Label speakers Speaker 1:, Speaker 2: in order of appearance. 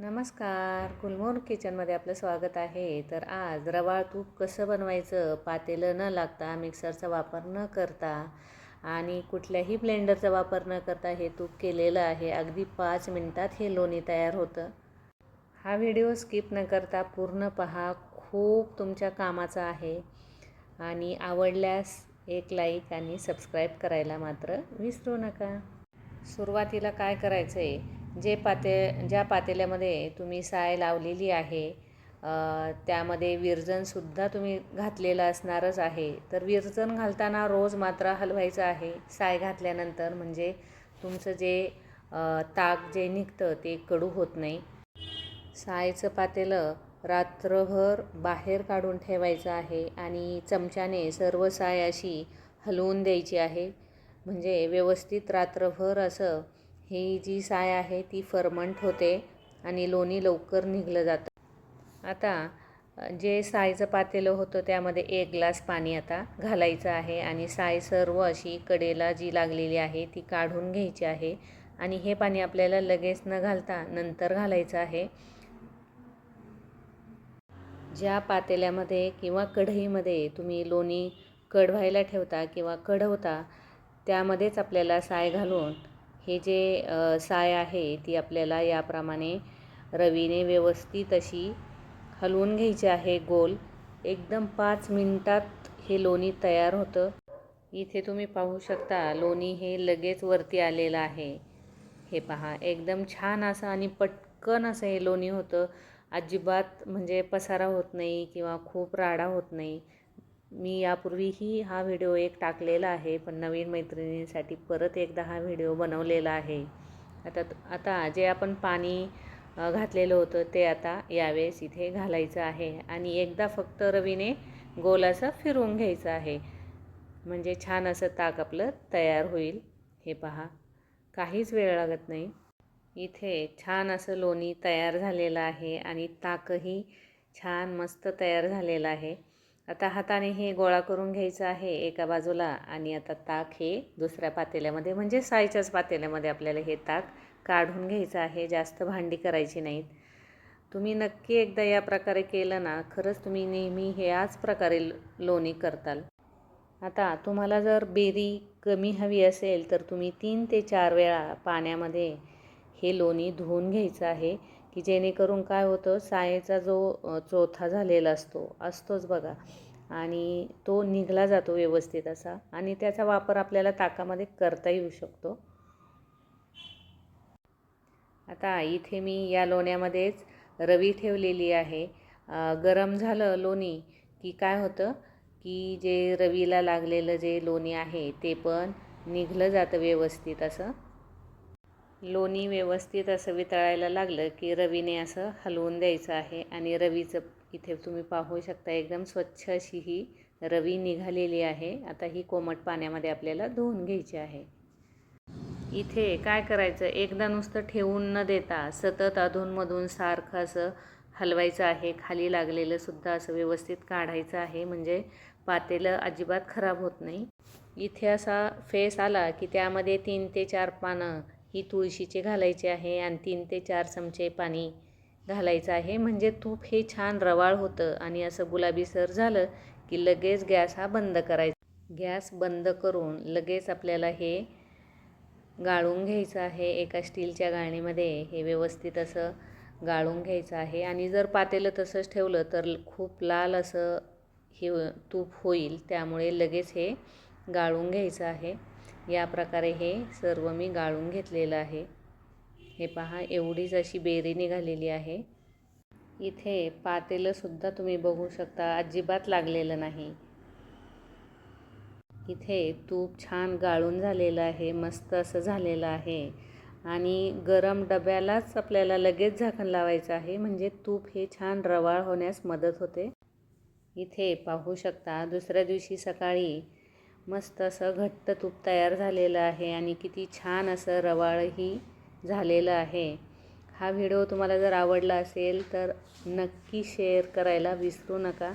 Speaker 1: नमस्कार. गुलमोहर किचनमध्ये आपलं स्वागत आहे. तर आज रवाळ तूप कसं बनवायचं? पातेलं न लागता मिक्सरचा वापर न करता आणि कुठल्याही ब्लेंडरचा वापर न करता हे तूप केलेलं आहे. अगदी पाच मिनटात हे लोणी तयार होतं. हा व्हिडिओ स्किप न करता पूर्ण पहा. खूप तुमच्या कामाचा आहे. आणि आवडल्यास एक लाईक आणि सबस्क्राईब करायला मात्र विसरू नका. सुरुवातीला काय करायचं आहे जे पाते ज्या पातेल्यामध्ये तुम्ही साय लावलेली आहे त्यामध्ये विरजनसुद्धा तुम्ही घातलेलं असणारच आहे. तर विरजन घालताना रोज मात्र हलवायचं आहे साय घातल्यानंतर. म्हणजे तुमचं जे ताक जे निघतं ते कडू होत नाही. सायचं पातेलं रात्रभर बाहेर काढून ठेवायचं आहे आणि चमच्याने सर्व साय अशी हलवून द्यायची आहे. म्हणजे व्यवस्थित रात्रभर असं ही जी साय आहे ती फर्मंट होते आणि लोणी लवकर निघलं जातं. आता जे सायचं पातेलं होतं त्यामध्ये एक ग्लास पाणी आता घालायचं आहे आणि साय सर्व अशी कडेला जी लागलेली आहे ती काढून घ्यायची आहे आणि हे पाणी आपल्याला लगेच न घालता नंतर घालायचं आहे. ज्या पातेल्यामध्ये किंवा कढईमध्ये तुम्ही लोणी कढवायला ठेवता किंवा कढवता त्यामध्येच आपल्याला साय घालून हे जे साय आहे ती आपल्याला याप्रमाणे रवीने व्यवस्थित अशी हलवून घ्यायची आहे गोल. एकदम पाच मिनटात हे लोणी तयार होतं. इथे तुम्ही पाहू शकता लोणी हे लगेच वरती आलेलं आहे. हे पहा एकदम छान असं आणि पटकन असं हे लोणी होतं. अजिबात म्हणजे पसारा होत नाही किंवा खूप राडा होत नाही. मी यापूर्वीही हा व्हिडिओ एक टाकलेला आहे पण नवीन मैत्रिणींसाठी परत एकदा हा व्हिडिओ बनवलेला आहे. आता आता जे आपण पाणी घातलेलं होतं ते आता यावेळेस इथे घालायचं आहे आणि एकदा फक्त रवीने गोल असं फिरवून घ्यायचं आहे. म्हणजे छान असं ताक आपलं तयार होईल. हे पहा काहीच वेळ लागत नाही. इथे छान असं लोणी तयार झालेलं आहे आणि ताकही छान मस्त तयार झालेलं आहे. आता हाताने हे गोळा करून घ्यायचं आहे एका बाजूला आणि आता ताक हे दुसऱ्या पातेल्यामध्ये म्हणजे साईच्याच पातेल्यामध्ये आपल्याला हे ताक काढून घ्यायचं आहे. जास्त भांडी करायची नाहीत. तुम्ही नक्की एकदा या प्रकारे केलं ना खरंच तुम्ही नेहमी हे याच प्रकारे लोणी करताल. आता तुम्हाला जर बेरी कमी हवी असेल तर तुम्ही तीन ते चार वेळा पाण्यामध्ये हे लोणी धुवून घ्यायचं आहे. की जेणेकरून काय होतं सायेचा जो चोथा झालेला असतो असतोच बघा. आणि तो निघला जातो व्यवस्थित असा आणि त्याचा वापर आपल्याला ताकामध्ये करता येऊ शकतो. आता इथे मी या लोण्यामध्येच रवी ठेवलेली आहे. गरम झालं लोणी की काय होतं की जे रवीला लागलेलं जे लोणी आहे ते पण निघलं जातं व्यवस्थित असं. लोणी व्यवस्थित असं वितळायला लागलं की रवीने असं हलवून द्यायचं आहे आणि रवीचं इथे तुम्ही पाहू शकता एकदम स्वच्छ अशी ही रवी निघालेली आहे. आता ही कोमट पाण्यामध्ये आपल्याला धुवून घ्यायची आहे. इथे काय करायचं? एकदा नुसतं ठेवून न देता सतत अधूनमधून सारखं असं हलवायचं आहे. खाली लागलेलं सुद्धा असं व्यवस्थित काढायचं आहे. म्हणजे पातेलं अजिबात खराब होत नाही. इथे असा फेस आला की त्यामध्ये तीन ते चार पानं ही तुळशीचे घालायचे आहे आणि तीन ते चार चमचे पाणी घालायचं आहे. म्हणजे तूप हे छान रवाळ होतं आणि असं गुलाबीसर झालं की लगेच गॅस हा बंद करायचा. गॅस बंद करून लगेच आपल्याला हे गाळून घ्यायचं आहे. एका स्टीलच्या गाळणीमध्ये हे व्यवस्थित असं गाळून घ्यायचं आहे. आणि जर पातेलं तसंच ठेवलं तर खूप लाल असं हे तूप होईल. त्यामुळे लगेच हे गाळून घ्यायचं आहे. या प्रकारे हे सर्व मी गाळून घेतलेलं आहे. हे पहा एवढीच अशी बेरी निघालेली आहे. इथे पातेलंसुद्धा तुम्ही बघू शकता अजिबात लागलेलं नाही. इथे तूप छान गाळून झालेलं आहे मस्त असं झालेलं आहे. आणि गरम डब्यालाच आपल्याला लगेच झाकण लावायचं आहे म्हणजे तूप हे छान रवाळ होण्यास मदत होते. इथे पाहू शकता दुसऱ्या दिवशी सकाळी मस्त असं घट्ट तूप तयार झालेलं आहे आणि किती छान असं रवाळही झालेलं आहे. हा व्हिडिओ तुम्हाला जर आवडला असेल तर नक्की शेअर करायला विसरू नका.